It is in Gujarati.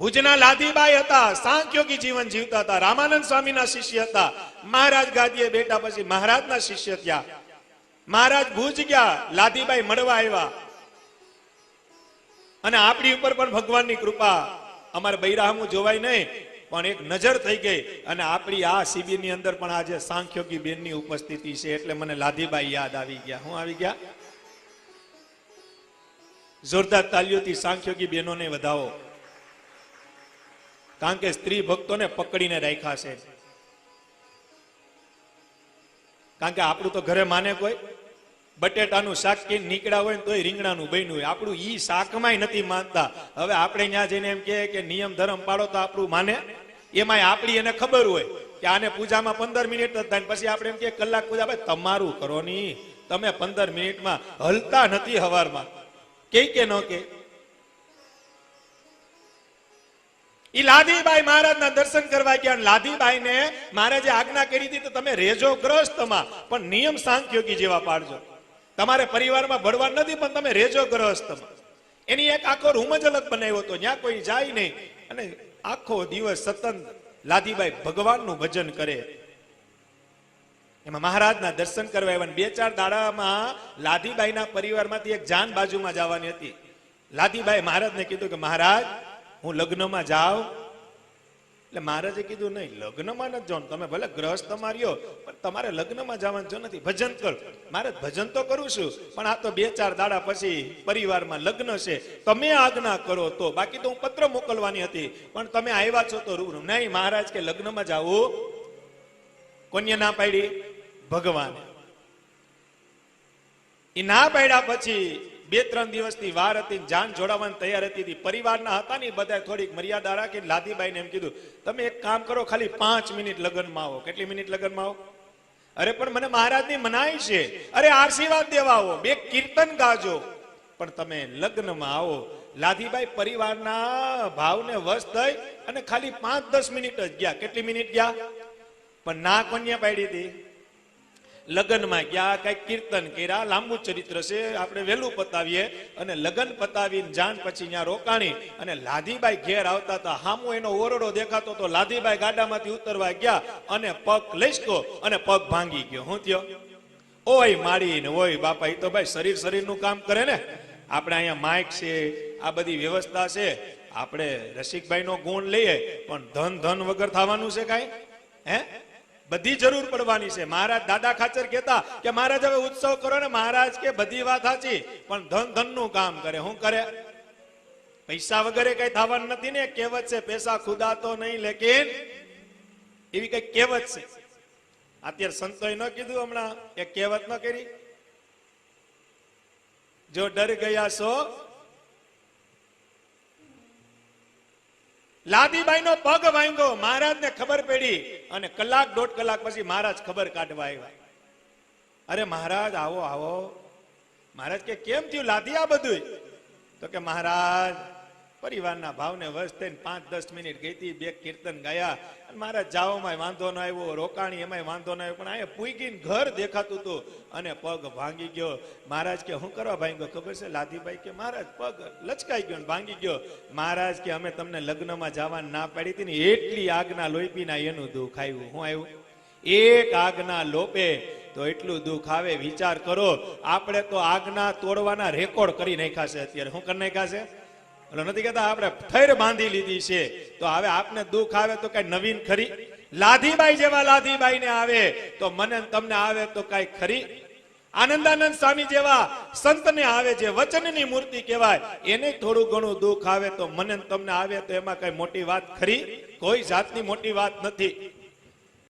ભુજના લાદીબાઈ હતા, સાંખ્યોગી જીવન જીવતા હતા, રામાનંદ સ્વામીના શિષ્ય હતા. મહારાજ ગાદીએ બેઠા પછી મહારાજના શિષ્ય થયા. મહારાજ ભુજ ગયા, લાદીબાઈ મળવા આવ્યા. અને આપણી ઉપર પણ ભગવાનની કૃપા. અમારે બૈરાહમું જોવાય નહીં, પણ એક નજર થઈ ગઈ. અને આપણી આ શિબિરની અંદર પણ આજે સાંખ્યોગી બેનની ઉપસ્થિતિ છે, એટલે મને લાદીબાઈ યાદ આવી ગયા. હું આવી ગયા? જોરદાર તાલીઓથી સાંખ્યોગી બહેનોને વધાવો. કારણ કે સ્ત્રી ભક્તોને પકડીને રાખ્યા છે. કારણ કે આપણું તો ઘરે માને કોઈ, બટેટાનું શાક કે નીકળ્યા હોય ને તોય રીંગણાનું બન્યું હોય. આપણું ઈ શાકમાંય નથી માનતા. હવે આપણે ત્યાં જઈને એમ કે નિયમ ધર્મ પાડો તો આપણું માને. એમાંય આપણી એને ખબર હોય કે આને પૂજામાં પંદર મિનિટ જ થાય પછી આપણે એમ કે કલાક પૂજા ભાઈ તમારું કરો નહીં તમે પંદર મિનિટમાં હલતા નથી હવારમાં. કે કે ન કે. ઈ લાદીબાઈ મહારાજના દર્શન કરવા ગયા અને લાદીબાઈને મહારાજે આજ્ઞા કરી હતી, તો તમે રેજો ગ્રહસ્થમાં, પણ નિયમ સાંખ્યોગી જેવા પાડજો. તમારે પરિવારમાં ભળવા નથી, પણ તમે રેજો ગ્રહસ્થમાં. એની એક આખો રૂમ જ અલગ બનાવ્યો હતો ત્યાં કોઈ જાય નહીં. અને આખો દિવસ સતત લાદીબાઈ ભગવાનનું ભજન કરે. એમાં મહારાજના દર્શન કરવા આવ્યા બે ચાર દાડામાં લાદીબાઈના પરિવારમાંથી એક જાન બાજુમાં જવાની હતી. લાદીબાઈ મહારાજને કીધું કે, મહારાજ હું લગ્નમાં જાઉં? એટલે મહારાજે કીધું, નહીં, લગ્નમાં નથી જવાનું. તમે ભલે ગ્રહસ્થ માર્યો પણ તમારે લગ્નમાં જવાનું જો નથી. ભજન કરો. મારે ભજન તો કરું છું, પણ આ તો બે ચાર દાડા પછી પરિવારમાં લગ્ન છે. તમે આજ્ઞા કરો તો. બાકી તો હું પત્ર મોકલવાની હતી. પણ તમે આવ્યા છો તો રૂબરૂ. નહીં, મહારાજ, કે લગ્નમાં જાવું? કોને ના પાડી? ભગવાન. એ ના પાડ્યા પછી બે ત્રણ દિવસની વાર હતી, જાન જોડાવાની તૈયાર હતી હતી પરિવારના હતા ને બધા થોડીક મર્યાદા રાખીને લાદીબાઈને એમ કીધું, તમે એક કામ કરો, ખાલી પાંચ મિનિટ લગ્નમાં આવો. કેટલી મિનિટ લગ્નમાં આવો? અરે, પણ મને મહારાજની મનાય છે. અરે, આશીર્વાદ દેવા આવો, બે કીર્તન ગાજો. પણ તમે લગ્નમાં આવો. લાદીબાઈ પરિવારના ભાવને વશ થઈ અને ખાલી પાંચ દસ મિનિટ જ ગયા. કેટલી મિનિટ ગયા? પણ ના કોન્યા પાડી હતી લગ્નમાં ગયા કઈ કીર્તન કર્યા, લાંબુ ચરિત્ર છે, આપણે વહેલું પતાવીએ અને લગ્ન પતાવીને જાણ પછી ત્યાં રોકાણી અને લાધીબાઈ ઘેર આવતા હતા. હામો એનો ઓરડો દેખાતો તો લાધીબાઈ ગાડામાંથી ઉતરવા ગયા અને પગ લઈશકો અને પગ ભાંગી ગયો. હું થયો? ઓય મારી ને ઓય બાપા એ તો ભાઈ શરીર શરીરનું કામ કરે ને. આપણે અહીંયા માઇક છે, આ બધી વ્યવસ્થા છે. આપણે રસિકભાઈ નો ગુણ લઈએ, પણ ધન ધન વગર થવાનું છે કાંઈ? હે? બધી જરૂર પડવાની છે. મહારાજ દાદા ખાચર કહેતા કે મહારાજ હવે ઉત્સવ કરો ને મહારાજ કે બધી વાત સાચી, પણ ધન ધનનું કામ કરે. શું કરે? પૈસા વગેરે કઈ થવાનું નથી ને, કહેવત છે, પૈસા ખુદા તો નહીં, લેકિન એવી કઈ કહેવત છે. અત્યારે સંતોએ ન કીધું હમણાં એ કહેવત ન કરી. જો ડર ગયા છો લાદીબાઈ નો પગ ભાંગ્યો મહારાજ ને ખબર પડી અને કલાક દોઢ કલાક પછી મહારાજ ખબર કાઢવા આવ્યા. અરે મહારાજ, આવો આવો. મહારાજ કે, કેમ થયું? લાદી આ બધું તો કે, મહારાજ પરિવારના ભાવને વશ થઈને પાંચ દસ મિનિટ ગઈ બે કીર્તન ગાયા. અને મહારાજ જાઓમાં વાંધો ન આવ્યો, રોકાણી એમાંય વાંધો ન આવ્યો, પણ અહીંયા પૂગીને ઘર દેખાતું હતું અને પગ ભાંગી ગયો. મહારાજ કે, હું કરવા ભાંગ્યો? ખબર છે? લાદીભાઈ કે, મહારાજ, પગ લચકાઈ ગયો ભાંગી ગયો. મહારાજ કે, અમે તમને લગ્નમાં જવાની ના પાડી હતી ને એટલી આગના લોહીપીના એનું દુઃખ આવ્યું. હું આવ્યું? એક આગના લોપે તો એટલું દુઃખ આવે, વિચાર કરો. આપણે તો આગના તોડવાના રેકોર્ડ કરી નાખ્યા છે અત્યારે. શું કરી નાખ્યા છે? એટલે નથી કહેતા આપણે થૈર બાંધી લીધી છે. તો હવે આપને દુઃખ આવે તો કઈ નવીન ખરી? લાધીબાઈ જેવા લાધીબાઈ ને આવે તો મને તમને આવે તો કઈ ખરી? આનંદાનંદ સ્વામી જેવા સંતને આવે જે વચનની મૂર્તિ કહેવાય, એને થોડું ઘણું દુઃખ આવે તો મને તમને આવે તો એમાં કઈ મોટી વાત ખરી? કોઈ જાતની મોટી વાત નથી.